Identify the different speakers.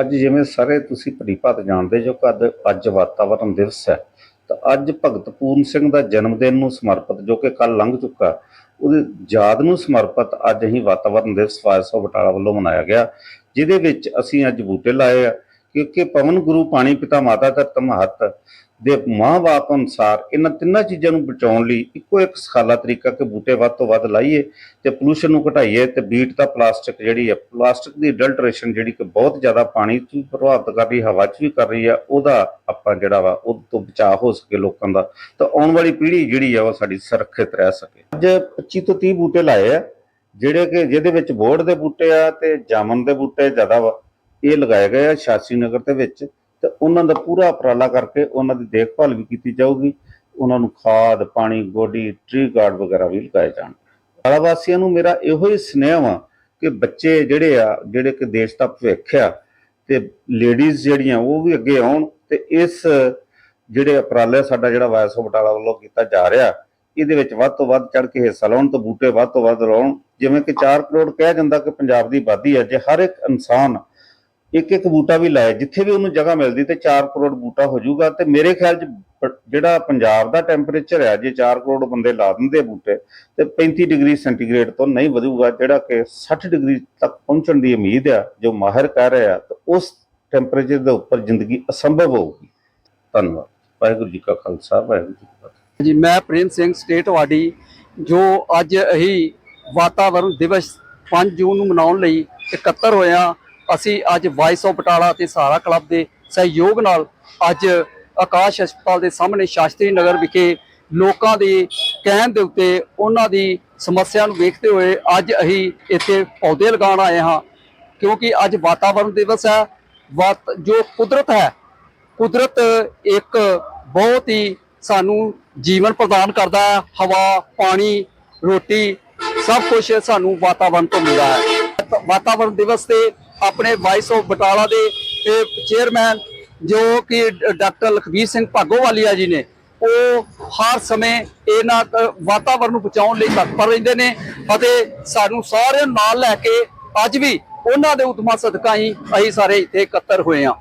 Speaker 1: ਅੱਜ ਜਿਵੇਂ ਸਾਰੇ ਤੁਸੀਂ ਭਲੀਭਾਂਤ ਜਾਣਦੇ ਜੋ ਕਿ ਅੱਜ- ਅੱਜ ਵਾਤਾਵਰਣ ਦਿਵਸ ਹੈ, ਤਾਂ ਅੱਜ ਭਗਤ ਪੂਰਨ ਸਿੰਘ ਦਾ ਜਨਮ ਦਿਨ ਨੂੰ ਸਮਰਪਿਤ ਜੋ ਕਿ ਕੱਲ ਲੰਘ ਚੁੱਕਾ, ਉਹਦੇ ਯਾਦ ਨੂੰ ਸਮਰਪਿਤ ਅੱਜ ਹੀ ਵਾਤਾਵਰਣ ਦਿਵਸ ਵਾਇਸੋ ਬਟਾਲਾ ਵੱਲੋਂ ਮਨਾਇਆ ਗਿਆ, ਜਿਹਦੇ ਵਿੱਚ ਅਸੀਂ ਅੱਜ ਬੂਟੇ ਲਾਏ ਆ ਕਿਉਂਕਿ ਪਵਨ ਗੁਰੂ ਪਾਣੀ ਪਿਤਾ ਮਾਤਾ ਧਰਤ ਮਹਤ ਦੇ ਮਹਾਂਵਾਕ ਅਨੁਸਾਰ ਇਹਨਾਂ ਤਿੰਨਾਂ ਚੀਜ਼ਾਂ ਨੂੰ ਬਚਾਉਣ ਲਈ ਇੱਕੋ ਇੱਕ ਸਖਾਲਾ ਤਰੀਕਾ ਕਿ ਬੂਟੇ ਵੱਧ ਤੋਂ ਵੱਧ ਲਾਈਏ ਤੇ ਪੋਲੂਸ਼ਨ ਨੂੰ ਘਟਾਈਏ ਤੇ ਬੀਟ ਦਾ ਪਲਾਸਟਿਕ ਜਿਹੜੀ ਹੈ ਪਲਾਸਟਿਕ ਦੀ ਅਡਲਟ੍ਰੇਸ਼ਨ ਜਿਹੜੀ ਕਿ ਬਹੁਤ ਜ਼ਿਆਦਾ ਪਾਣੀ 'ਚ ਵੀ ਪ੍ਰਭਾਵਿਤ ਕਰ ਰਹੀ, ਹਵਾ 'ਚ ਵੀ ਕਰ ਰਹੀ ਆ ਉਹਦਾ ਆਪਾਂ ਜਿਹੜਾ ਵਾ ਉਹ ਤੋਂ ਬਚਾਅ ਹੋ ਸਕੇ ਲੋਕਾਂ ਦਾ ਤਾਂ ਆਉਣ ਵਾਲੀ ਪੀੜ੍ਹੀ ਜਿਹੜੀ ਆ ਉਹ ਸਾਡੀ ਸੁਰੱਖਿਅਤ ਰਹਿ ਸਕੇ। ਅੱਜ 25 ਤੋਂ 30 ਬੂਟੇ ਲਾਏ ਆ, ਜਿਹੜੇ ਕਿ ਜਿਹਦੇ ਵਿੱਚ ਬੋੜ ਦੇ ਬੂਟੇ ਆ ਤੇ ਜਾਮਨ ਦੇ ਬੂਟੇ ਜ਼ਿਆਦਾ ਵਾ ਇਹ ਲਗਾਏ ਗਏ ਆ ਸ਼ਾਸੀ ਨਗਰ ਦੇ ਵਿੱਚ ਤੇ ਉਹਨਾਂ ਦਾ ਪੂਰਾ ਉਪਰਾਲਾ ਕਰਕੇ ਉਹਨਾਂ ਦੀ ਦੇਖਭਾਲ ਵੀ ਕੀਤੀ ਜਾਊਗੀ। ਉਹਨਾਂ ਨੂੰ ਖਾਦ, ਪਾਣੀ, ਗੋਡੀ ਟ੍ਰੀ ਗਾਰਡ ਵਗੈਰਾ ਵੀ ਲਗਾਏ ਜਾਣ। ਵਾਲਾ ਵਾਸੀਆਂ ਨੂੰ ਮੇਰਾ ਇਹੋ ਹੀ ਸੁਨੇਹਾ ਵਾ ਕਿ ਬੱਚੇ ਜਿਹੜੇ ਆ, ਜਿਹੜੇ ਕਿ ਦੇਸ਼ ਦਾ ਭਵਿੱਖ ਆ ਤੇ ਲੇਡੀਜ਼ ਜਿਹੜੀਆਂ ਉਹ ਵੀ ਅੱਗੇ ਆਉਣ ਤੇ ਇਸ ਜਿਹੜੇ ਉਪਰਾਲੇ ਸਾਡਾ ਜਿਹੜਾ ਵਾਇਸ ਬਟਾਲਾ ਵੱਲੋਂ ਕੀਤਾ ਜਾ ਰਿਹਾ, ਇਹਦੇ ਵਿੱਚ ਵੱਧ ਤੋਂ ਵੱਧ ਚੜ ਕੇ ਹਿੱਸਾ ਲਾਉਣ ਤੇ ਬੂਟੇ ਵੱਧ ਤੋਂ ਵੱਧ ਲਾਉਣ। ਜਿਵੇਂ ਕਿ 4 ਕਰੋੜ ਕਿਹਾ ਜਾਂਦਾ ਕਿ ਪੰਜਾਬ ਦੀ ਆਬਾਦੀ ਹੈ, ਜੇ ਹਰ ਇੱਕ ਇਨਸਾਨ ਇੱਕ ਇੱਕ ਬੂਟਾ ਵੀ ਲਾਇਆ, ਜਿੱਥੇ ਵੀ ਉਹਨੂੰ ਜਗ੍ਹਾ ਮਿਲਦੀ ਤੇ 4 ਕਰੋੜ ਬੂਟਾ ਹੋ ਜਾਊਗਾ ਤੇ ਮੇਰੇ ਖਿਆਲ 'ਚ ਜਿਹੜਾ ਪੰਜਾਬ ਦਾ ਟੈਂਪਰੇਚਰ ਹੈ ਜੇ 4 ਕਰੋੜ ਬੰਦੇ ਲਾ ਦਿੰਦੇ ਬੂਟੇ, ਤੇ 35 ਡਿਗਰੀ ਸੈਂਟੀਗ੍ਰੇਡ ਤੋਂ ਨਹੀਂ ਵਧੂਗਾ, ਜਿਹੜਾ ਕਿ 60 ਡਿਗਰੀ ਤੱਕ ਪਹੁੰਚਣ ਦੀ ਉਮੀਦ ਹੈ ਜੋ ਮਾਹਿਰ ਕਹਿ ਰਹੇ ਆ ਉਸ ਟੈਂਪਰੇਚਰ ਦੇ ਉੱਪਰ ਜ਼ਿੰਦਗੀ ਅਸੰਭਵ ਹੋਊਗੀ। ਧੰਨਵਾਦ। ਵਾਹਿਗੁਰੂ ਜੀ ਕਾ ਖਾਲਸਾ, ਵਾਹਿਗੁਰੂ ਜੀ ਕੀ ਫਤਿਹ।
Speaker 2: ਜੀ ਮੈਂ ਪ੍ਰੇਮ ਸਿੰਘ ਸਟੇਟ ਵਾਡੀ, ਜੋ ਅੱਜ ਅਸੀਂ ਵਾਤਾਵਰਣ ਦਿਵਸ 5 ਜੂਨ ਨੂੰ ਮਨਾਉਣ ਲਈ ਇਕੱਤਰ ਹੋਇਆ ਅਸੀਂ ਅੱਜ ਵਾਇਸ ਆਫ ਬਟਾਲਾ ਅਤੇ ਸਹਾਰਾ ਕਲੱਬ ਦੇ ਸਹਿਯੋਗ ਨਾਲ ਅੱਜ ਆਕਾਸ਼ ਹਸਪਤਾਲ ਦੇ ਸਾਹਮਣੇ ਸ਼ਾਸਤਰੀ ਨਗਰ ਵਿਖੇ ਲੋਕਾਂ ਦੇ ਕਹਿਣ ਦੇ ਉੱਤੇ ਉਹਨਾਂ ਦੀ ਸਮੱਸਿਆ ਨੂੰ ਵੇਖਦੇ ਹੋਏ ਅੱਜ ਅਸੀਂ ਇੱਥੇ ਪੌਦੇ ਲਗਾਉਣ ਆਏ ਹਾਂ। ਕਿਉਂਕਿ ਅੱਜ ਵਾਤਾਵਰਣ ਦਿਵਸ ਹੈ। ਵਾਤ, ਜੋ ਕੁਦਰਤ ਹੈ, ਕੁਦਰਤ ਇੱਕ ਬਹੁਤ ਹੀ ਸਾਨੂੰ ਜੀਵਨ ਪ੍ਰਦਾਨ ਕਰਦਾ ਹੈ। ਹਵਾ, ਪਾਣੀ, ਰੋਟੀ, ਸਭ ਕੁਝ ਸਾਨੂੰ ਵਾਤਾਵਰਣ ਤੋਂ ਮਿਲਦਾ ਹੈ। ਵਾਤਾਵਰਣ ਦਿਵਸ ਤੇ ਆਪਣੇ ਵਾਈਸ ਆਫ ਬਟਾਲਾ ਦੇ ਚੇਅਰਮੈਨ ਜੋ ਕਿ ਡਾਕਟਰ ਲਖਬੀਰ ਸਿੰਘ ਭਾਗੋਵਾਲੀਆ ਜੀ ਨੇ, ਉਹ ਹਰ ਸਮੇਂ ਇਹਨਾਂ ਕ- ਵਾਤਾਵਰਣ ਨੂੰ ਬਚਾਉਣ ਲਈ ਤਤਪਰ ਰਹਿੰਦੇ ਨੇ ਅਤੇ ਸਾਨੂੰ ਸਾਰਿਆਂ ਨਾਲ ਲੈ ਕੇ ਅੱਜ ਵੀ ਉਹਨਾਂ ਦੇ ਉਦਮਾਂ ਸਦਕਾ ਹੀ ਅਸੀਂ ਸਾਰੇ ਇੱਥੇ ਇਕੱਤਰ ਹੋਏ ਹਾਂ।